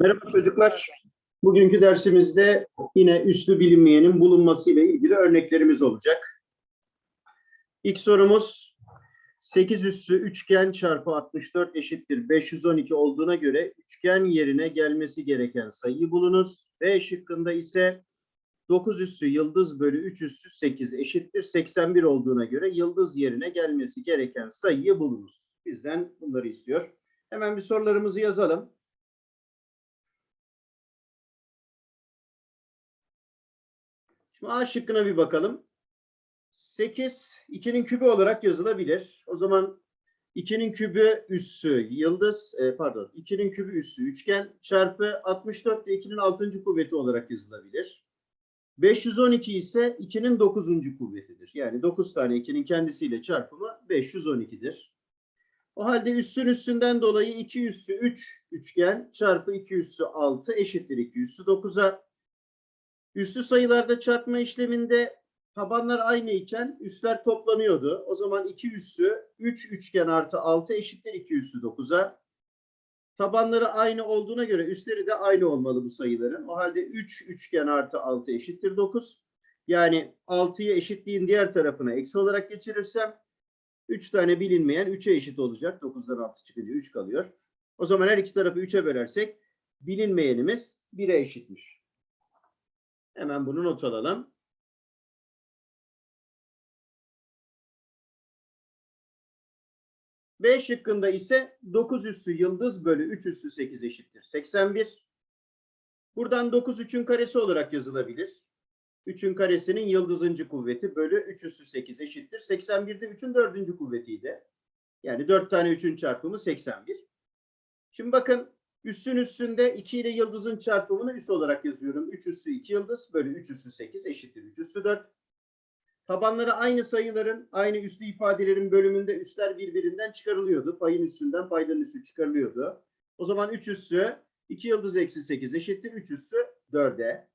Merhaba çocuklar. Bugünkü dersimizde yine üslü bilinmeyenin bulunması ile ilgili örneklerimiz olacak. İlk sorumuz 8 üssü üçgen çarpı 64 eşittir 512 olduğuna göre üçgen yerine gelmesi gereken sayıyı bulunuz. B şıkkında ise 9 üssü yıldız bölü 3 üssü 8 eşittir 81 olduğuna göre yıldız yerine gelmesi gereken sayıyı bulunuz. Bizden bunları istiyor. Hemen bir sorularımızı yazalım. Şimdi A şıkkına bir bakalım. 8 2'nin kübü olarak yazılabilir. O zaman 2'nin kübü üssü yıldız e, pardon 2'nin kübü üssü üçgen çarpı 64 de 2'nin 6. kuvveti olarak yazılabilir. 512 ise 2'nin 9. kuvvetidir. Yani 9 tane 2'nin kendisiyle çarpımı 512'dir. O halde üssün üssünden dolayı 2 üssü 3 üçgen çarpı 2 üssü 6 eşittir 2 üssü 9'a. Üslü sayılarda çarpma işleminde tabanlar aynı iken üsler toplanıyordu. O zaman 2 üssü 3 üçgen artı 6 eşittir 2 üssü 9'a. Tabanları aynı olduğuna göre üstleri de aynı olmalı bu sayıların. O halde 3 üçgen artı 6 eşittir 9. Yani 6'yı eşitliğin diğer tarafına eksi olarak geçirirsem 3 tane bilinmeyen 3'e eşit olacak. 9'dan 6 çıkınca 3 kalıyor. O zaman her iki tarafı 3'e bölersek bilinmeyenimiz 1'e eşitmiş. Hemen bunu not alalım. B şıkkında ise 9 üssü yıldız bölü 3 üssü 8 eşittir. 81. Buradan 9 3'ün karesi olarak yazılabilir. 3'ün karesinin yıldızıncı kuvveti bölü 3 üssü 8 eşittir. 81'de 3'ün dördüncü kuvvetiydi. Yani 4 tane 3'ün çarpımı 81. Şimdi bakın üssün üstünde 2 ile yıldızın çarpımını üs olarak yazıyorum. 3 üssü 2 yıldız bölü 3 üssü 8 eşittir 3 üssü 4. Tabanları aynı sayıların, aynı üslü ifadelerin bölümünde üsler birbirinden çıkarılıyordu. Payın üstünden paydanın üssü çıkarılıyordu. O zaman 3 üssü 2 yıldız eksi 8 eşittir 3 üssü 4'e.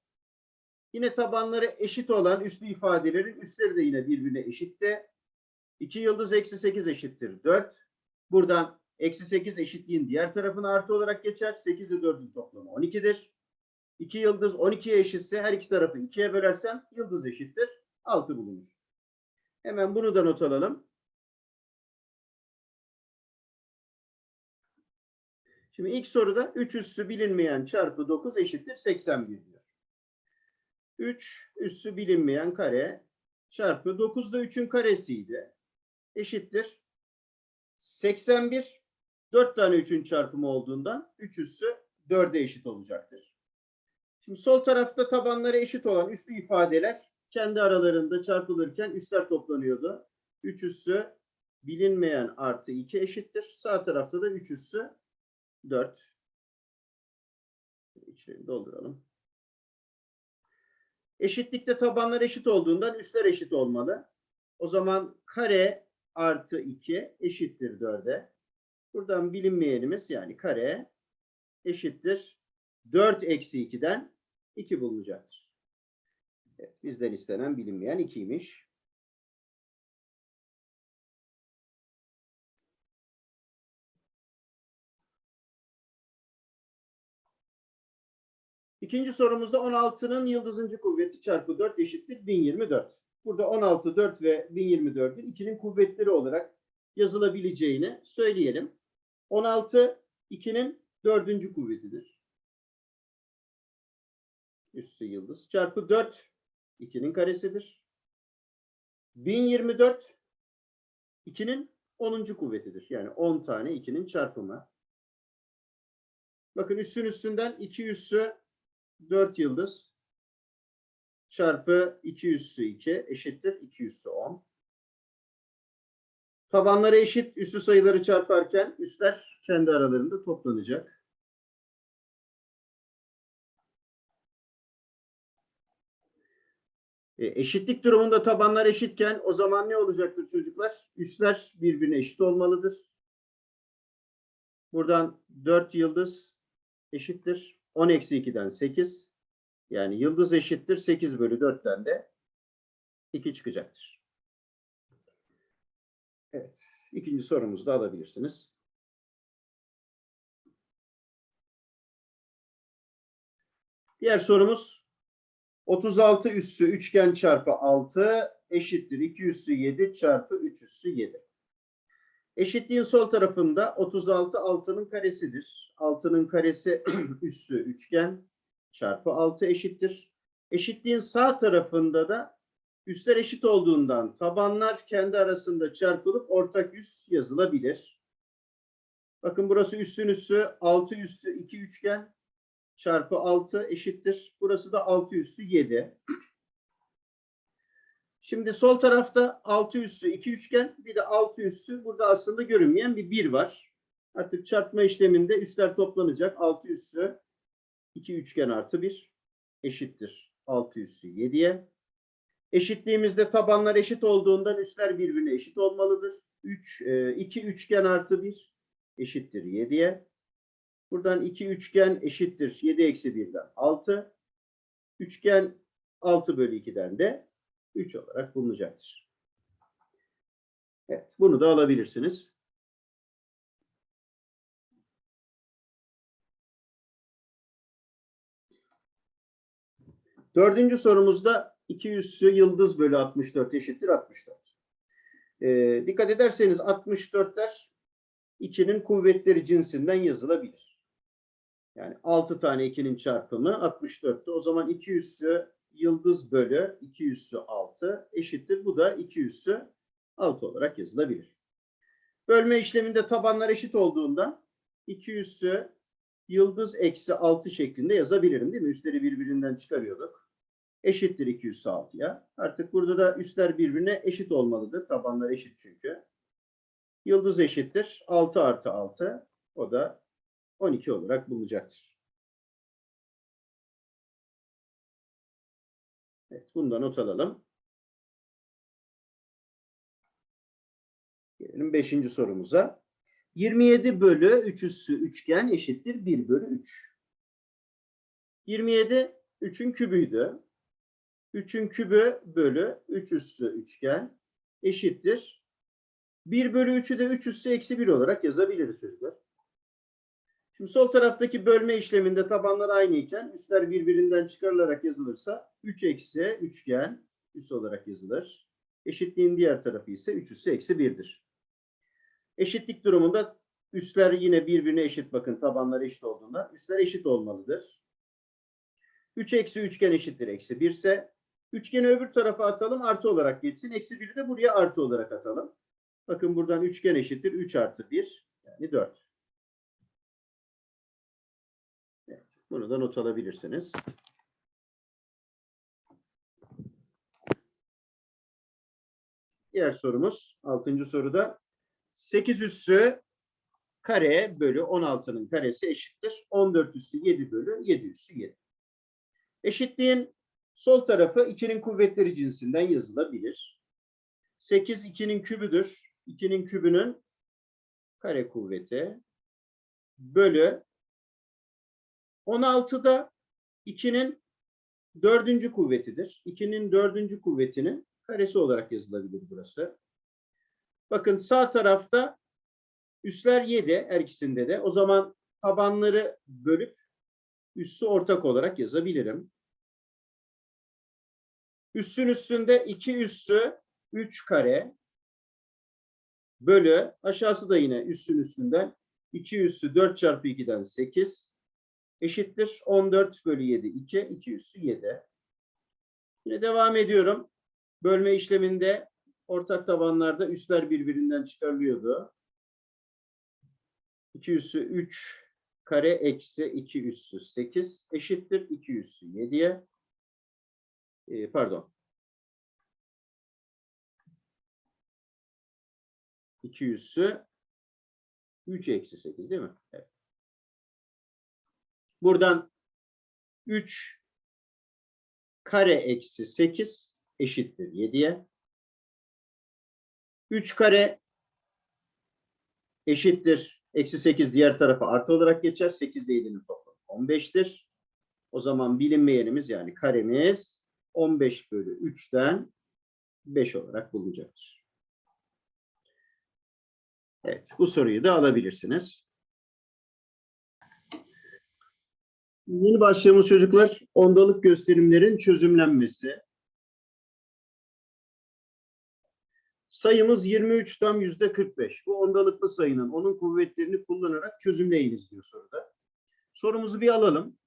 Yine tabanları eşit olan üslü ifadelerin üsleri de yine birbirine eşitti. 2 yıldız eksi 8 eşittir 4. Buradan eksi 8 eşitliğin diğer tarafına artı olarak geçer. 8 ile 4'ün toplamı 12'dir. 2 yıldız 12'ye eşitse her iki tarafı 2'ye bölersem yıldız eşittir 6 bulunur. Hemen bunu da not alalım. Şimdi ilk soruda 3 üssü bilinmeyen çarpı 9 eşittir 81 diyor. 3 üssü bilinmeyen kare çarpı 9 da 3'ün karesiydi. Eşittir 81 4 tane 3'ün çarpımı olduğundan 3 üssü 4'e eşit olacaktır. Şimdi sol tarafta tabanları eşit olan üslü ifadeler kendi aralarında çarpılırken üstler toplanıyordu. 3 üssü bilinmeyen artı 2 eşittir. Sağ tarafta da 3 üssü 4. İçlerini dolduralım. Eşitlikte tabanlar eşit olduğundan üstler eşit olmalı. O zaman kare artı 2 eşittir 4'e. Buradan bilinmeyenimiz yani kare eşittir 4 eksi 2'den 2 bulunacaktır. Evet, bizden istenen bilinmeyen 2'ymiş. İkinci sorumuzda 16'nın yıldızıncı kuvveti çarpı 4 eşittir 1024. Burada 16, 4 ve 1024'ün 2'nin kuvvetleri olarak yazılabileceğini söyleyelim. 16 2'nin dördüncü kuvvetidir. Üssü yıldız. Çarpı 4 2'nin karesidir. 1024 2'nin 10. kuvvetidir. Yani 10 tane 2'nin çarpımı. Bakın üssün üstünden 2 üssü 4 yıldız çarpı 2 üssü 2 eşittir 2 üssü 10. Tabanları eşit üssü sayıları çarparken üsler kendi aralarında toplanacak. E, eşitlik durumunda tabanlar eşitken o zaman ne olacaktır çocuklar? Üsler birbirine eşit olmalıdır. Buradan 4 yıldız eşittir. 10 eksi 2'den 8. Yani yıldız eşittir 8 bölü 4'ten de 2 çıkacaktır. Evet. İkinci sorumuzu da alabilirsiniz. Diğer sorumuz 36 üssü üçgen çarpı 6 eşittir 2 üssü 7 çarpı 3 üssü 7. Eşitliğin sol tarafında 36 6'nın karesidir. 6'nın karesi üssü üçgen çarpı 6 eşittir. Eşitliğin sağ tarafında da üsler eşit olduğundan tabanlar kendi arasında çarpılıp ortak üs yazılabilir. Bakın burası üssün üssü 6 üssü 2 üçgen çarpı 6 eşittir. Burası da 6 üssü 7. Şimdi sol tarafta 6 üssü 2 üçgen bir de 6 üssü burada aslında görünmeyen bir 1 var. Artık çarpma işleminde üsler toplanacak. 6 üssü 2 üçgen artı 1 eşittir. 6 üssü 7'ye. Eşitliğimizde tabanlar eşit olduğundan üsler birbirine eşit olmalıdır. 3, 2 üçgen artı 1 eşittir 7'ye. Buradan 2 üçgen eşittir 7 eksi 1'den 6. Üçgen 6 bölü 2'den de 3 olarak bulunacaktır. Evet, bunu da alabilirsiniz. Dördüncü sorumuzda 2 üssü yıldız bölü 64 eşittir 64. Ee, dikkat ederseniz 64'ler 2'nin kuvvetleri cinsinden yazılabilir. Yani 6 tane 2'nin çarpımı 64'tü. O zaman 2 üssü yıldız bölü 2 üssü 6 eşittir. Bu da 2 üssü 6 olarak yazılabilir. Bölme işleminde tabanlar eşit olduğundan 2 üssü yıldız eksi 6 şeklinde yazabilirim değil mi? Üsleri birbirinden çıkarıyorduk. Eşittir 2 üssü 6'ya. Artık burada da üsler birbirine eşit olmalıdır. Tabanlar eşit çünkü. Yıldız eşittir. 6 artı 6. O da 12 olarak bulunacaktır. Evet, bunu da not alalım. Gelelim 5. sorumuza. 27 bölü 3 üssü üçgen eşittir 1 bölü 3. 27 3'ün kübüydü. 3'ün kübü bölü 3 üssü üçgen eşittir. 1 bölü 3'ü de 3 üssü eksi 1 olarak yazabiliriz çocuklar. Şimdi sol taraftaki bölme işleminde tabanlar aynı iken üsler birbirinden çıkarılarak yazılırsa 3 eksi üçgen üs olarak yazılır. Eşitliğin diğer tarafı ise 3 üssü eksi 1'dir. Eşitlik durumunda üsler yine birbirine eşit bakın tabanlar eşit olduğunda üsler eşit olmalıdır. 3 eksi üçgen eşittir eksi 1 ise üçgeni öbür tarafa atalım artı olarak geçsin. Eksi 1'i de buraya artı olarak atalım. Bakın buradan üçgen eşittir 3 artı 1 yani 4. Evet, bunu da not alabilirsiniz. Diğer sorumuz 6. soruda 8 üssü kare bölü 16'nın karesi eşittir. 14 üssü 7 bölü 7 üssü 7. Eşitliğin sol tarafı 2'nin kuvvetleri cinsinden yazılabilir. 8 2'nin kübüdür. 2'nin kübünün kare kuvveti bölü 16'da 2'nin dördüncü kuvvetidir. 2'nin dördüncü kuvvetinin karesi olarak yazılabilir burası. Bakın sağ tarafta üsler 7 her ikisinde de. O zaman tabanları bölüp üssü ortak olarak yazabilirim. Üssün üstünde 2 üssü 3 kare bölü aşağısı da yine üssün üstünden 2 üssü 4 çarpı 2'den 8 eşittir 14 bölü 7 2 2 üssü 7. Yine devam ediyorum. Bölme işleminde ortak tabanlarda üsler birbirinden çıkarılıyordu. 2 üssü 3 kare eksi 2 üssü 8 eşittir 2 üssü 7'ye. Ee, pardon. 2 üssü 3 eksi 8 değil mi? Evet. Buradan 3 kare eksi 8 eşittir 7'ye. 3 kare eşittir eksi 8 diğer tarafa artı olarak geçer. 8 ile 7'nin toplamı 15'tir. O zaman bilinmeyenimiz yani karemiz 15 bölü 3'ten 5 olarak bulunacaktır. Evet bu soruyu da alabilirsiniz. Yeni başlayalım çocuklar. Ondalık gösterimlerin çözümlenmesi. Sayımız 23 tam yüzde 45. Bu ondalıklı sayının onun kuvvetlerini kullanarak çözümleyiniz diyor soruda. Sorumuzu bir alalım.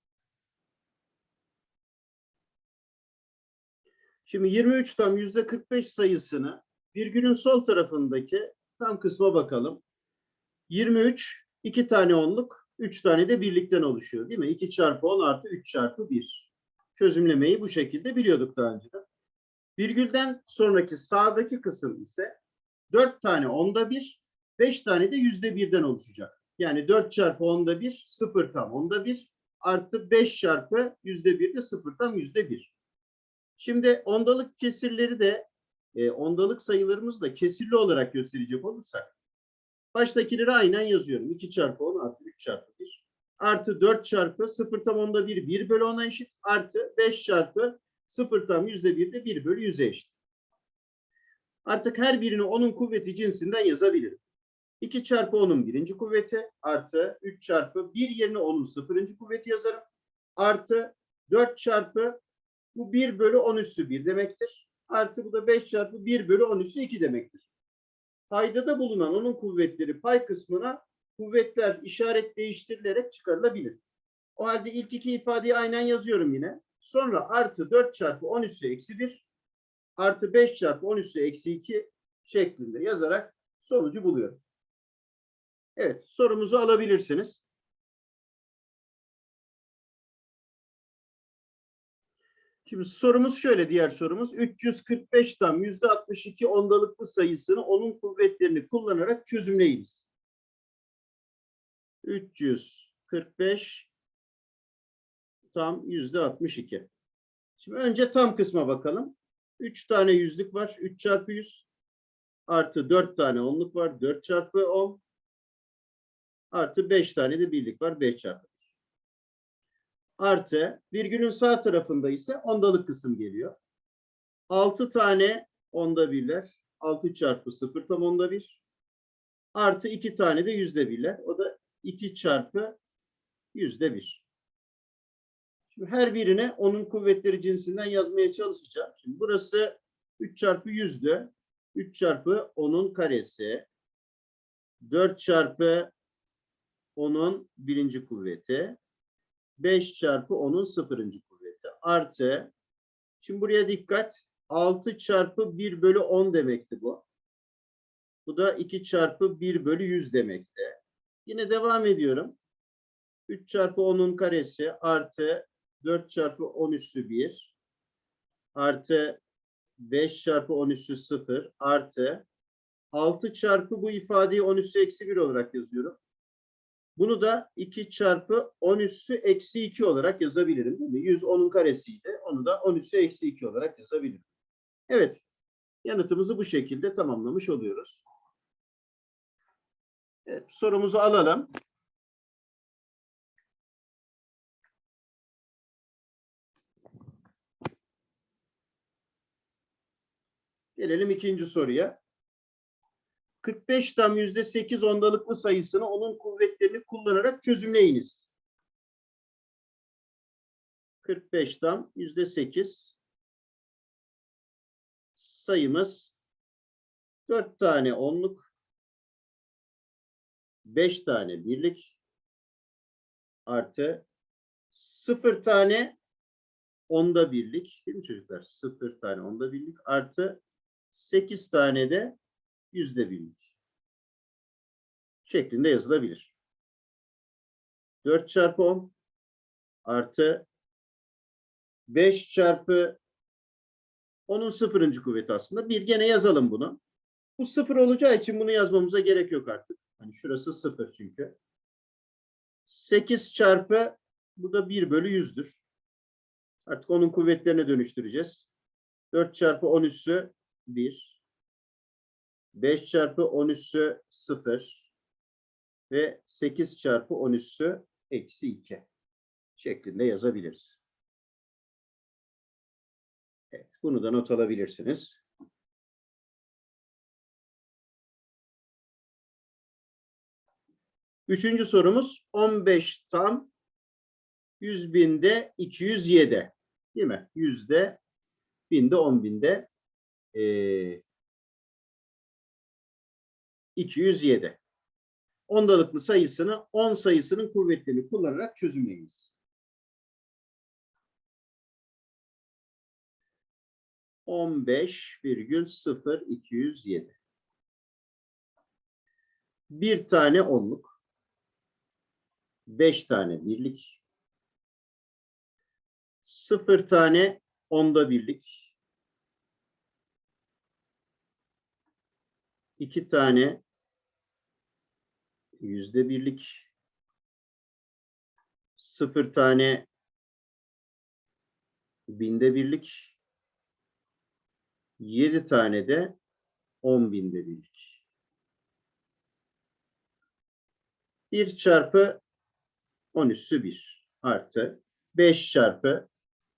Şimdi 23 tam yüzde 45 sayısını virgülün sol tarafındaki tam kısma bakalım. 23 iki tane onluk, üç tane de birlikten oluşuyor değil mi? 2 çarpı 10 artı 3 çarpı 1. Çözümlemeyi bu şekilde biliyorduk daha önceden. Virgülden sonraki sağdaki kısım ise 4 tane onda 1, 5 tane de yüzde birden oluşacak. Yani 4 çarpı onda 1, 0 tam onda 1 artı 5 çarpı yüzde 1 de 0 tam yüzde 1. Şimdi ondalık kesirleri de e, ondalık sayılarımızı da kesirli olarak gösterecek olursak baştakileri aynen yazıyorum. 2 çarpı 10 artı 3 çarpı 1 artı 4 çarpı 0 tam onda 1 1 bölü 10'a eşit artı 5 çarpı 0 tam yüzde 1 de 1 bölü 100'e eşit. Artık her birini onun kuvveti cinsinden yazabilirim. 2 çarpı 10'un birinci kuvveti artı 3 çarpı 1 yerine 10'un sıfırıncı kuvveti yazarım. Artı 4 çarpı bu 1 bölü 10 üssü 1 demektir. Artı bu da 5 çarpı 1 bölü 10 üssü 2 demektir. Paydada bulunan onun kuvvetleri pay kısmına kuvvetler işaret değiştirilerek çıkarılabilir. O halde ilk iki ifadeyi aynen yazıyorum yine. Sonra artı 4 çarpı 10 üssü eksi 1 artı 5 çarpı 10 üssü eksi 2 şeklinde yazarak sonucu buluyorum. Evet sorumuzu alabilirsiniz. Şimdi sorumuz şöyle diğer sorumuz. 345 tam %62 ondalıklı sayısını onun kuvvetlerini kullanarak çözümleyiniz. 345 tam %62. Şimdi önce tam kısma bakalım. 3 tane yüzlük var. 3 çarpı 100 artı 4 tane onluk var. 4 çarpı 10 artı 5 tane de birlik var. 5 çarpı artı virgülün sağ tarafında ise ondalık kısım geliyor. 6 tane onda birler. 6 çarpı 0 tam onda bir. Artı 2 tane de yüzde birler. O da 2 çarpı yüzde bir. Şimdi her birine onun kuvvetleri cinsinden yazmaya çalışacağım. Şimdi burası 3 çarpı yüzdü. 3 çarpı 10'un karesi. 4 çarpı 10'un birinci kuvveti. 5 çarpı 10'un sıfırıncı kuvveti. Artı, şimdi buraya dikkat. 6 çarpı 1 bölü 10 demekti bu. Bu da 2 çarpı 1 bölü 100 demekti. Yine devam ediyorum. 3 çarpı 10'un karesi artı 4 çarpı 10 üssü 1 artı 5 çarpı 10 üssü 0 artı 6 çarpı bu ifadeyi 10 üssü eksi 1 olarak yazıyorum. Bunu da 2 çarpı 10 üssü eksi 2 olarak yazabilirim. Değil mi? 100 10'un karesiydi. Onu da 10 üssü eksi 2 olarak yazabilirim. Evet. Yanıtımızı bu şekilde tamamlamış oluyoruz. Evet, sorumuzu alalım. Gelelim ikinci soruya. 45 tam yüzde 8 ondalıklı sayısını onun kuvvetlerini kullanarak çözümleyiniz. 45 tam yüzde 8 sayımız 4 tane onluk 5 tane birlik artı 0 tane onda birlik değil mi çocuklar? 0 tane onda birlik artı 8 tane de yüzde birlik şeklinde yazılabilir. 4 çarpı 10 artı 5 çarpı 10'un sıfırıncı kuvveti aslında. Bir gene yazalım bunu. Bu sıfır olacağı için bunu yazmamıza gerek yok artık. Hani şurası sıfır çünkü. 8 çarpı bu da 1 bölü 100'dür. Artık onun kuvvetlerine dönüştüreceğiz. 4 çarpı 10 üssü 1. 5 çarpı 10 üssü 0 ve 8 çarpı 10 üssü eksi 2 şeklinde yazabiliriz. Evet, bunu da not alabilirsiniz. Üçüncü sorumuz 15 tam 100 binde 207. Değil mi? Yüzde binde 10 binde 207. Ondalıklı sayısını 10 sayısının kuvvetlerini kullanarak çözümleyiniz. 15,0207. Bir tane onluk. Beş tane birlik. Sıfır tane onda birlik. iki tane yüzde birlik. Sıfır tane binde birlik. Yedi tane de on binde birlik. Bir çarpı on üssü bir artı beş çarpı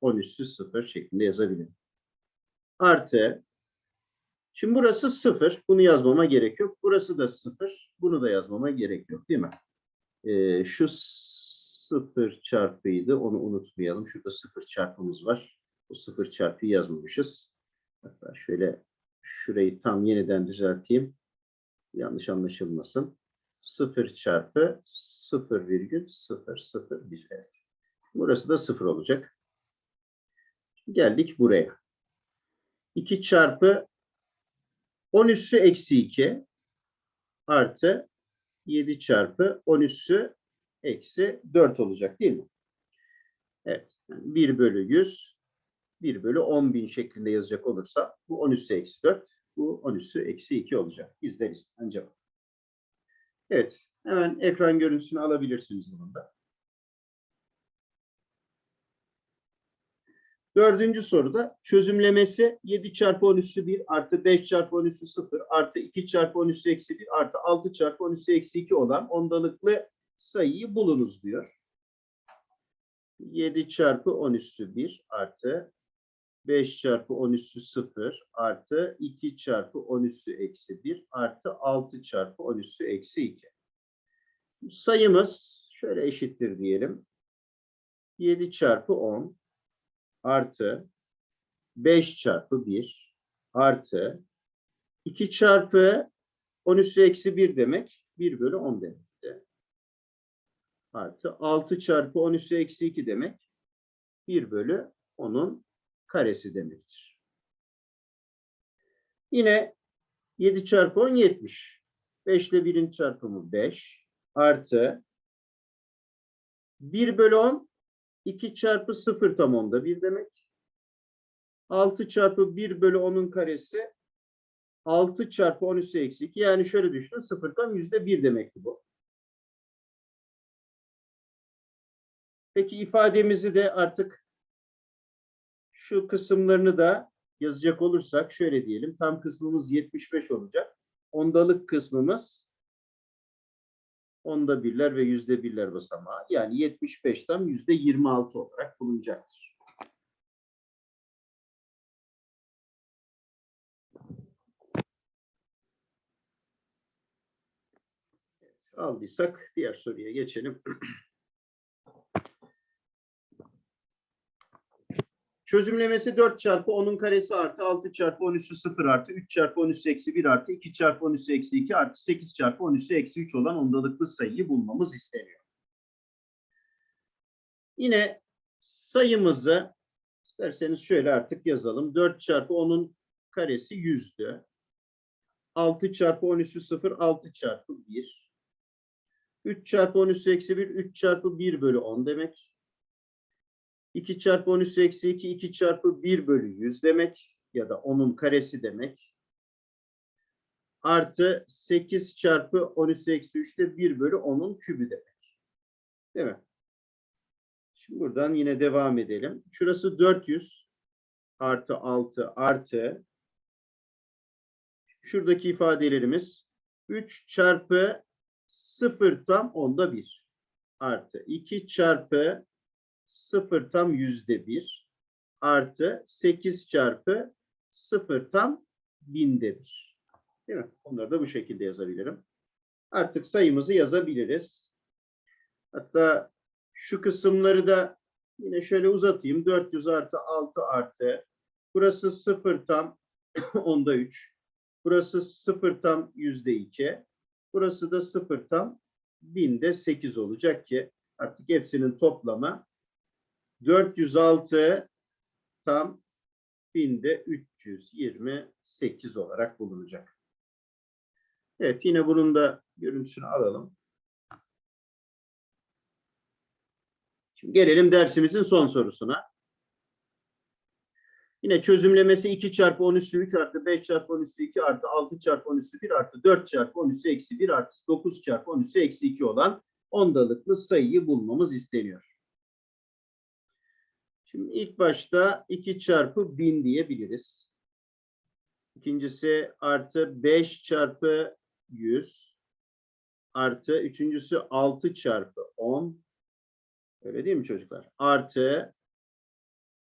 on üssü sıfır şeklinde yazabilirim. Artı Şimdi burası sıfır. Bunu yazmama gerek yok. Burası da sıfır. Bunu da yazmama gerek yok. Değil mi? Ee, şu sıfır çarpıydı. Onu unutmayalım. Şurada sıfır çarpımız var. Bu sıfır çarpıyı yazmamışız. Hatta şöyle şurayı tam yeniden düzelteyim. Yanlış anlaşılmasın. Sıfır çarpı sıfır virgül sıfır sıfır bir. Evet. Burası da sıfır olacak. Geldik buraya. 2 çarpı 10 üssü eksi 2 artı 7 çarpı 10 üssü eksi 4 olacak değil mi? Evet. Yani 1 bölü 100 1 bölü 10 bin şeklinde yazacak olursa bu 10 üssü eksi 4 bu 10 üssü eksi 2 olacak. Bizden istenen cevap. Evet. Hemen ekran görüntüsünü alabilirsiniz bunun da. Dördüncü soruda çözümlemesi 7 çarpı 10 üssü 1 artı 5 çarpı 10 üssü 0 artı 2 çarpı 10 üssü eksi 1 artı 6 çarpı 10 üssü eksi 2 olan ondalıklı sayıyı bulunuz diyor. 7 çarpı 10 üssü 1 artı 5 çarpı 10 üssü 0 artı 2 çarpı 10 üssü eksi 1 artı 6 çarpı 10 üssü eksi 2. Sayımız şöyle eşittir diyelim. 7 çarpı 10 artı 5 çarpı 1 artı 2 çarpı 10 üssü eksi 1 demek 1 bölü 10 demekti. Artı 6 çarpı 10 üssü eksi 2 demek 1 bölü 10'un karesi demektir. Yine 7 çarpı 10 70. 5 ile 1'in çarpımı 5 artı 1 bölü 10 2 çarpı 0 tam onda 1 demek. 6 çarpı 1 bölü 10'un karesi 6 çarpı 10 üssü eksi 2. Yani şöyle düşünün 0 tam yüzde 1 demekti bu. Peki ifademizi de artık şu kısımlarını da yazacak olursak şöyle diyelim. Tam kısmımız 75 olacak. Ondalık kısmımız onda birler ve yüzde birler basamağı. Yani 75 tam yüzde 26 olarak bulunacaktır. Aldıysak diğer soruya geçelim. Çözümlemesi 4 çarpı 10'un karesi artı 6 çarpı 10 üssü 0 artı 3 çarpı 10 üssü eksi 1 artı 2 çarpı 10 üssü eksi 2 artı 8 çarpı 10 üssü eksi 3 olan ondalıklı sayıyı bulmamız isteniyor. Yine sayımızı isterseniz şöyle artık yazalım. 4 çarpı 10'un karesi 100'dü. 6 çarpı 10 üssü 0 6 çarpı 1. 3 çarpı 10 üssü eksi 1 3 çarpı 1 bölü 10 demek. 2 çarpı 10 üssü eksi 2, 2 çarpı 1 bölü 100 demek. Ya da 10'un karesi demek. Artı 8 çarpı 10 üssü eksi 3 de 1 bölü 10'un kübü demek. Değil mi? Şimdi buradan yine devam edelim. Şurası 400 artı 6 artı şuradaki ifadelerimiz 3 çarpı 0 tam onda 1 artı 2 çarpı 0 tam yüzde bir artı 8 çarpı 0 tam binde bir. Değil mi? Onları da bu şekilde yazabilirim. Artık sayımızı yazabiliriz. Hatta Şu kısımları da yine şöyle uzatayım. 400 artı 6 artı. Burası 0 tam onda 3. Burası 0 tam yüzde 2. Burası da 0 tam binde 8 olacak ki artık hepsinin toplamı 406 tam binde 328 olarak bulunacak. Evet yine bunun da görüntüsünü alalım. Şimdi gelelim dersimizin son sorusuna. Yine çözümlemesi 2 çarpı 10 üssü 3 artı 5 çarpı 10 üssü 2 artı 6 çarpı 10 üssü 1 artı 4 çarpı 10 üssü eksi 1 artı 9 çarpı 10 üssü eksi 2 olan ondalıklı sayıyı bulmamız isteniyor. Şimdi ilk başta 2 çarpı 1000 diyebiliriz. İkincisi artı 5 çarpı 100 artı üçüncüsü 6 çarpı 10 öyle değil mi çocuklar? Artı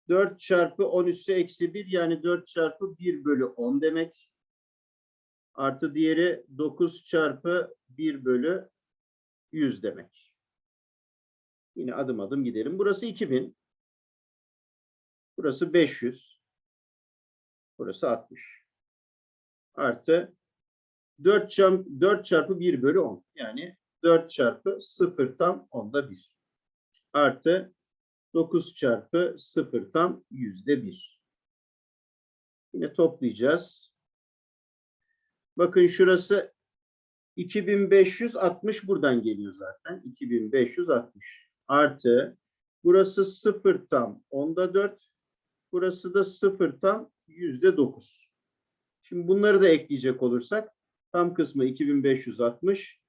4 çarpı 10 üssü eksi 1 yani 4 çarpı 1 bölü 10 demek. Artı diğeri 9 çarpı 1 bölü 100 demek. Yine adım adım gidelim. Burası 2000. Burası 500. Burası 60. Artı 4, çarpı, 4 çarpı 1 bölü 10. Yani 4 çarpı 0 tam onda 1. Artı 9 çarpı 0 tam yüzde 1. Yine toplayacağız. Bakın şurası 2560 buradan geliyor zaten. 2560 artı burası 0 tam onda 4. Burası da 0 tam yüzde 9. Şimdi bunları da ekleyecek olursak tam kısmı 2560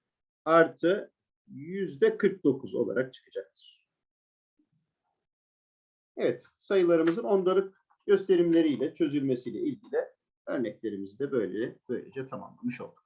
artı yüzde 49 olarak çıkacaktır. Evet, sayılarımızın ondalık gösterimleriyle çözülmesiyle ilgili örneklerimizi de böyle böylece tamamlamış olduk.